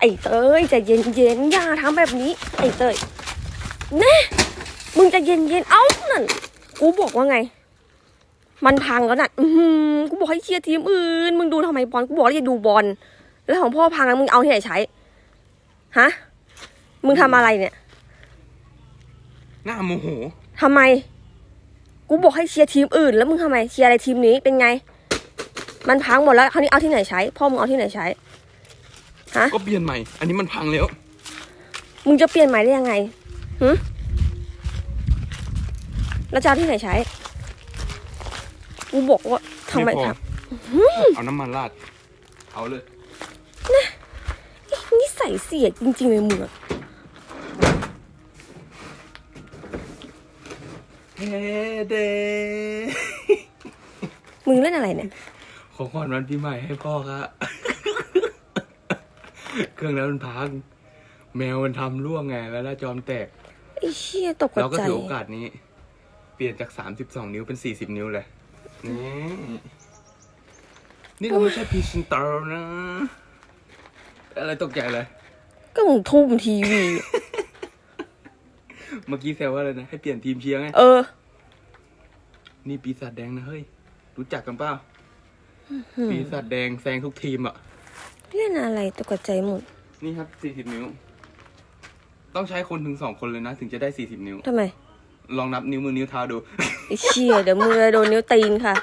ไอ้เต้ยใจะเย็นเย็นๆอย่าทำแบบนี้ ไอ้เต้ยแน่มึงจะเย็นเย็นๆเอ้านั่นกูบอกว่าไง มันพังแล้วน่ะ อือหือกูบอกให้เชียร์ทีมอื่น มึงดูทำไมบอลกูบอกว่าอย่าดูบอลแล้วของพ่อพังแล้วมึงเอาที่ไหนใช้ฮะมึงทำอะไรเนี่ย หน้าโมโหทำไม กูบอกให้เชียร์ทีมอื่น แล้วมึงทำไมเชียร์อะไรทีมนี้เป็นไง มันพังหมดแล้วคราวนี้เอาที่ไหนใช้ พ่อมึงเอาที่ไหนใช้ ฮะ ก็เปลี่ยนใหม่ อันนี้มันพังแล้ว มึงจะเปลี่ยนใหม่ได้ยังไงหึแล้วจะเอาที่ไหนใช้ กูบอกว่าทำไมพอทเอาน้ำมันราด เอาเลยำนิสัยเสียจริงๆเลยมึงอะเฮ้เดมึงเล่นอะไรเนี่ย ของขวัญวันปีใหม่ให้พ่อครับ เครื่องนั้นมันพังแมวมันทำร่วงไง แล้วหน้าจอมแตก ไอ้เชี่ยตกเราก็ใจ ถือโอกาสนี้ เปลี่ยนจากสามสิบสองนิ้วเป็นสี่สิบนิ้วเลย นี่ นี่เราไม่ใช่พรีเซนเตอร์นะ อะไรตกใจเลย ก็มึงทุ่มทีวี เมื่อกี้แซวว่าอะไรนะ ให้เปลี่ยนทีมเชียร์ไง เออ นี่ปีศาจแดงนะเฮ้ย รู้จักกันเปล่าปีศาจแดงแซงทุกทีมอะ เล่นอะไรตกใจหมด นี่ครับสี่สิบนิ้ว ต้องใช้คนถึงสองคนเลยนะ ถึงจะได้สี่สิบนิ้ว ทำไม ลองนับนิ้วมือนิ้วเท้าดู ไอ้เชี่ยเดี๋ยวมือโดนนิ้วตีนค่ะ